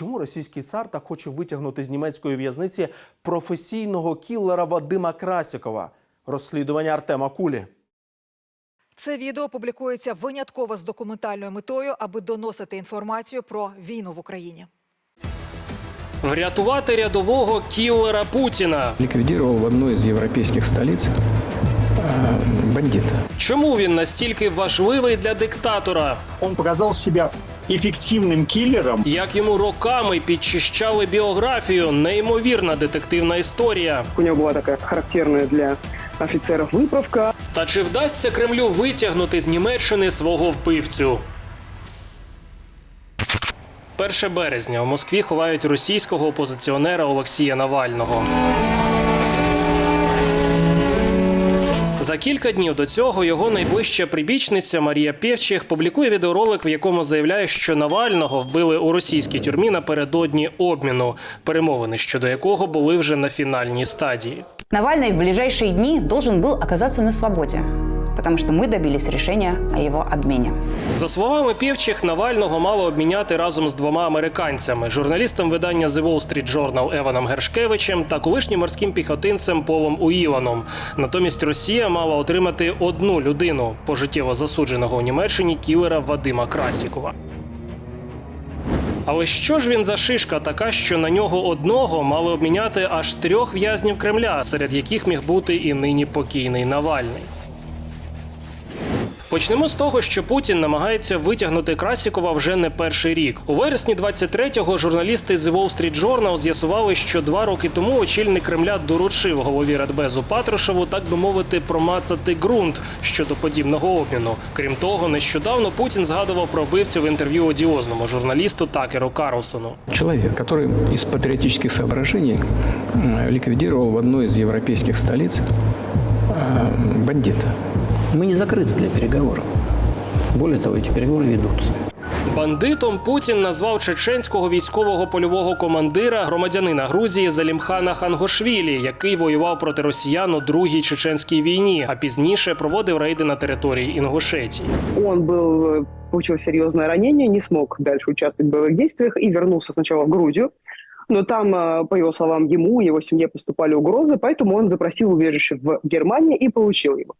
Чому російський цар так хоче витягнути з німецької в'язниці професійного кіллера Вадима Красікова? Розслідування Артема Кулі. Це відео публікується винятково з документальною метою, аби доносити інформацію про війну в Україні. Врятувати рядового кіллера Путіна. ликвидировал в одной из европейских столиц э, бандита. Чому він настільки важливий для диктатора? Он показал себя эффективным киллером. Як йому роками підчищали біографію? Неймовірна детективна історія. У него была такая характерная для офицеров выправка. Та чи вдасться Кремлю витягнути з Німеччини свого вбивцю? 1 березня у Москві ховають російського опозиціонера Олексія Навального. За кілька днів до цього його найближча прибічниця Марія Пєвчих публікує відеоролик, в якому заявляє, що Навального вбили у російській тюрмі напередодні обміну, перемовини щодо якого були вже на фінальній стадії. Навальний в ближайшие дни должен был оказаться на свободе, потому что мы добились решения о его обмене. За словами Пєвчих, Навального мало обміняти разом з двома американцями: журналістом видання The Wall Street Journal Еваном Гершкевичем та колишнім морським піхотинцем Полом Уіланом. Натомість Росія мала отримати одну людину пожиттєво засудженого у Німеччині кілера Вадима Красікова. Але що ж він за шишка така, що на нього одного мали обміняти аж трьох в'язнів Кремля, серед яких міг бути і нині покійний Навальний? Почнемо з того, що Путін намагається витягнути Красікова вже не перший рік. У вересні 23-го журналісти з The Wall Street Journal з'ясували, що два роки тому очільник Кремля доручив голові Радбезу Патрушеву, так би мовити, промацати ґрунт щодо подібного обміну. Крім того, нещодавно Путін згадував про вбивцю в інтерв'ю одіозному журналісту Такеру Карлсону. Человек, который из патриотических соображений э, ликвидировал в одной из европейских столиц э, бандита. Мы не закрыты для переговоров. Более того, эти переговоры ведутся. Бандитом Путін назвав чеченського військового польового командира громадянина Грузії Залімхана Хангошвілі, який воював проти росіян у другій чеченській війні, а пізніше проводив рейди на території Інгушетії. Он был, э, получил серьезное ранение, не смог дальше участвовать в боевых действиях и вернулся сначала в Грузию. Но там, э, по его словам, ему и его семье поступали угрозы, поэтому он запросил убежище в Германии и получил его.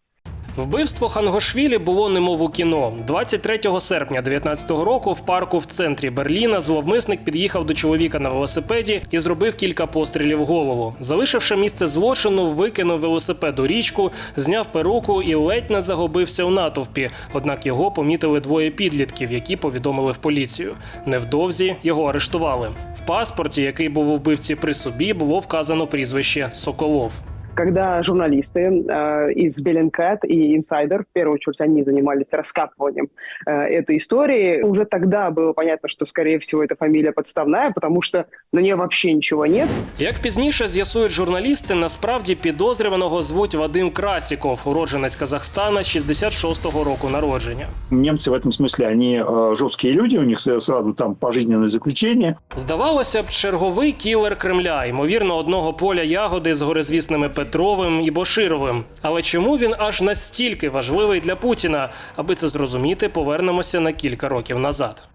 Вбивство Хангошвілі було немов у кіно. 23 серпня 19-го року в парку в центрі Берліна зловмисник під'їхав до чоловіка на велосипеді і зробив кілька пострілів голову. Залишивши місце злочину, викинув велосипед у річку, зняв перуку і ледь не загубився у натовпі. Однак його помітили двоє підлітків, які повідомили в поліцію. Невдовзі його арештували. В паспорті, який був у вбивці при собі, було вказано прізвище Соколов Когда журналисты э, из Беллинкет и Инсайдер, в первую очередь, они занимались раскапыванием э, этой истории, уже тогда было понятно, что, скорее всего, эта фамилия подставная, потому что на нее вообще ничего нет. Як пізніше з'ясують журналісти, насправді підозрюваного звуть Вадим Красіков, уродженець Казахстана 66-го року народження. Немцы в этом смысле, они э, жесткие люди, у них сразу там пожизненное заключение. Здавалося б, черговий кілер Кремля, ймовірно, одного поля ягоди з горизвісними Петровим і Бошировим. Але чому він аж настільки важливий для Путіна? Аби це зрозуміти, повернемося на кілька років назад.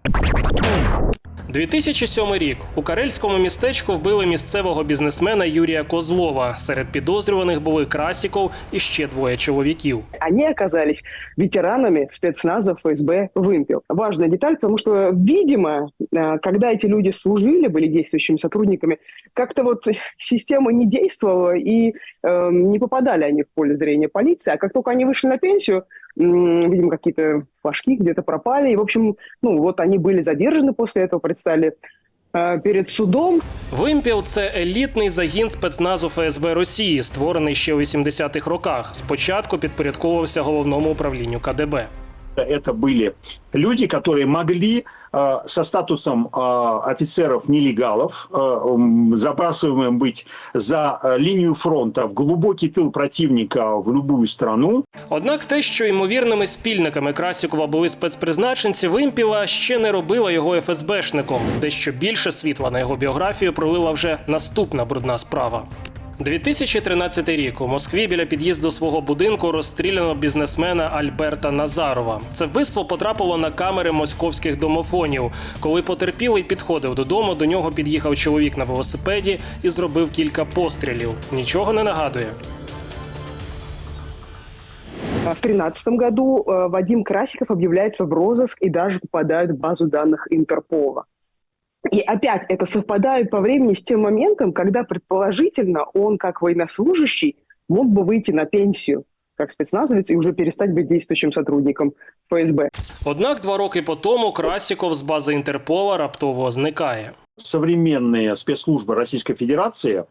2007 рік у карельському містечку вбили місцевого бізнесмена Юрія Козлова. Серед підозрюваних були Красіков і ще двоє чоловіків. Они оказались ветеранами спецназа ФСБ «Вымпел». Важная деталь, потому что, видимо, э, когда эти люди служили, были действующими сотрудниками, как-то вот система не действовала и э, не попадали они в поле зрения полиции. А как только они вышли на пенсию, м, видимо, какие-то флажки где-то пропали. И, в общем, ну вот они были задержаны после этого, предстали э, перед судом. Вимпіл це елітний загін спецназу ФСБ Росії, створений ще у 80-х роках. Спочатку підпорядковувався головному управлінню КДБ. Это были люди, которые могли э, со статусом э, офицеров-нелегалов, э, м, забрасываемым быть за э, линию фронта в глубокий тыл противника в любую страну, Однак те, що ймовірними спільниками Красікова були спецпризначенці Вимпіла, ще не робила його ФСБшником. Дещо більше світла на його біографію пролила вже наступна брудна справа. 2013 рік у Москві біля під'їзду свого будинку розстріляно бізнесмена Альберта Назарова. Це вбивство потрапило на камери московських домофонів. Коли потерпілий підходив додому, до нього під'їхав чоловік на велосипеді і зробив кілька пострілів. Нічого не нагадує. А В 2013 году э, Вадим Красиков объявляется в розыск и даже попадает в базу данных Интерпола. И опять это совпадает по времени с тем моментом, когда предположительно он, как военнослужащий, мог бы выйти на пенсию как спецназовец и уже перестать быть действующим сотрудником ФСБ. Однак два роки по тому Красіков з бази Інтерпола раптово зникає. Современные спецслужбы Российской Федерации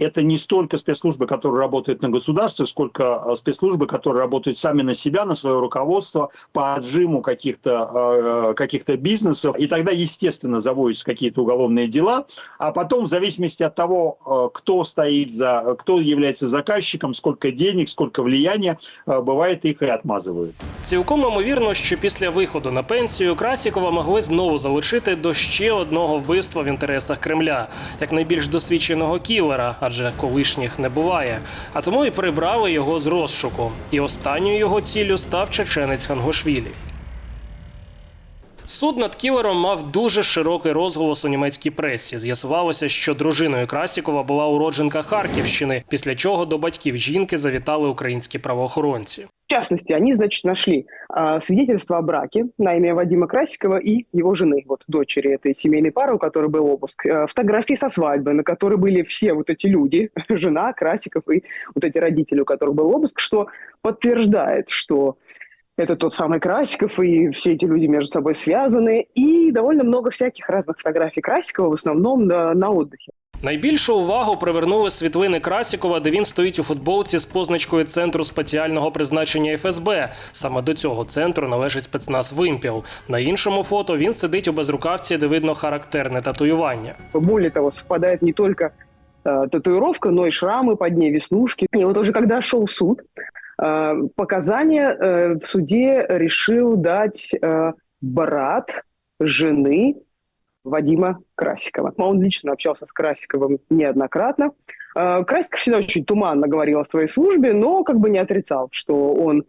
это не столько спецслужбы, которые работают на государстве, сколько э, спецслужбы, которые работают сами на себя, на свое руководство, по отжиму каких-то э, каких-то бизнесов. И тогда, естественно, заводятся какие-то уголовные дела. А потом, в зависимости от того, э, кто стоит за, кто является заказчиком, сколько денег, сколько влияния, э, бывает их и отмазывают. Цілком ймовірно, що після виходу на пенсію Красікова могли знову залучити до ще одного вбивства в інтересах Кремля, як найбільш досвідченого кілера, адже колишніх не буває. А тому і прибрали його з розшуку. І останньою його ціллю став чеченець Хангошвілі. Суд над кілером мав дуже широкий розголос у німецькій пресі. З'ясувалося, що дружиною Красікова була уродженка Харківщини, після чого до батьків жінки завітали українські правоохоронці. В частности, они, значит, нашли а, свидетельство о браке на имя Вадима Красикова и его жены, вот дочери этой семейной пары, у которой был обыск, а, фотографии со свадьбы, на которой были все вот эти люди, жена Красиков и вот эти родители, у которых был обыск, что подтверждает, что это тот самый Красиков, и все эти люди между собой связаны, и довольно много всяких разных фотографий Красикова, в основном на, на отдыхе. Найбільшу увагу привернули світлини Красікова, де він стоїть у футболці з позначкою центру спеціального призначення ФСБ. Саме до цього центру належить спецназ Вимпіл. На іншому фото він сидить у безрукавці, де видно характерне татуювання. Более того, совпадает не только э, татуировка, но и шрамы под ней, веснушки. И вот уже когда шел суд, э, показания э, в суде решил дать э, брат жены Вадима Красикова. Он лично общался с Красиковым неоднократно. Э, Красиков всегда очень туманно говорил о своей службе, но как бы не отрицал, что он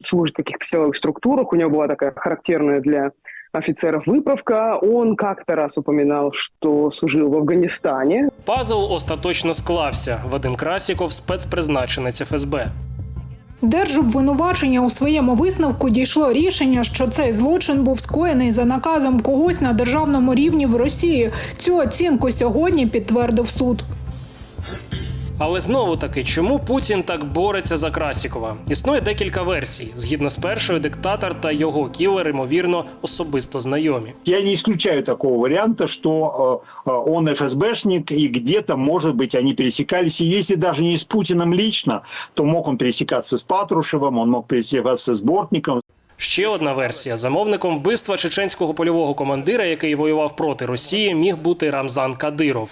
служит в каких-то структурах. У него была такая характерная для офицеров выправка. Он как-то раз упоминал, что служил в Афганистане. Пазл остаточно склався. Вадим Красіков спецпризначенець ФСБ. Держобвинувачення у своєму висновку дійшло рішення, що цей злочин був скоєний за наказом когось на державному рівні в Росії. Цю оцінку сьогодні підтвердив суд. Але знову таки, чому Путін так бореться за Красікова? Існує декілька версій. Згідно з першою, диктатор та його кілер, ймовірно, особисто знайомі. Я не исключаю такого варианта, что э, э, он ФСБшник, и где-то, может быть, они пересекались. И если даже не с Путиным лично, то мог он пересекаться с Патрушевым, он мог пересекаться с Бортником. Ще одна версія: замовником вбивства чеченського польового командира, який воював проти Росії, міг бути Рамзан Кадиров.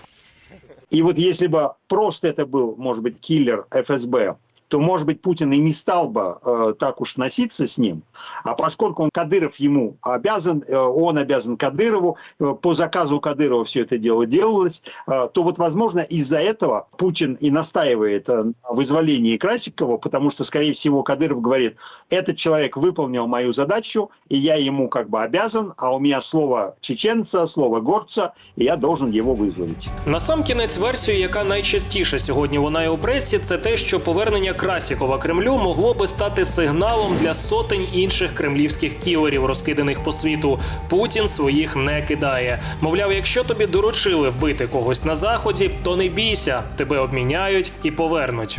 И вот если бы просто это был, может быть, киллер ФСБ, то, может быть, Путин и не стал бы э, так уж носиться с ним. А поскольку он Кадыров ему обязан, э, он обязан Кадырову, э, по заказу Кадырова все это дело делалось, э, то вот, возможно, из-за этого Путин и настаивает э, на вызволении Красикова, потому что, скорее всего, Кадыров говорит, этот человек выполнил мою задачу, и я ему как бы обязан, а у меня слово чеченца, слово горца, и я должен его вызволить. Насамкінець версію, яка найчастіше сьогодні лунає у пресі, це те, що повернення Красікова Кремлю могло би стати сигналом для сотень інших кремлівських кілерів, розкиданих по світу. Путін своїх не кидає. Мовляв, якщо тобі доручили вбити когось на заході, то не бійся, тебе обміняють і повернуть.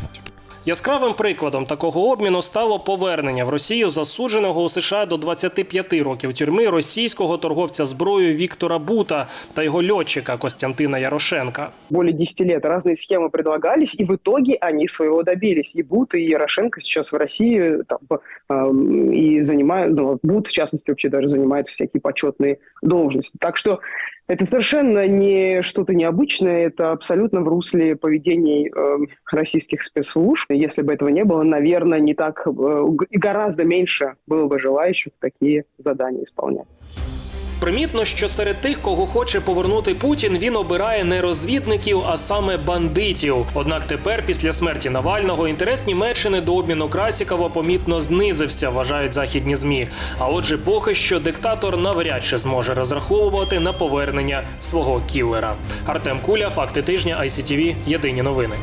Яскравим прикладом такого обміну стало повернення в Росію засудженого у США до 25 років тюрми російського торговця зброєю Віктора Бута та його льотчика Костянтина Ярошенка. Более 10 лет разные схемы предлагались, и в итоге они своего добились. И Бут, и Ярошенко сейчас в России там, эм, и занимают, ну, Бут, в частности, вообще даже занимает всякие почетные должности. Так что это совершенно не что-то необычное, это абсолютно в русле поведений э, российских спецслужб. Если бы этого не было, наверное, не так э, гораздо меньше было бы желающих такие задания исполнять. Примітно, що серед тих, кого хоче повернути Путін, він обирає не розвідників, а саме бандитів. Однак тепер, після смерті Навального, інтерес Німеччини до обміну Красікова помітно знизився, вважають західні змі. А отже, поки що диктатор навряд чи зможе розраховувати на повернення свого кілера. Артем Куля, факти тижня, ICTV, Єдині новини.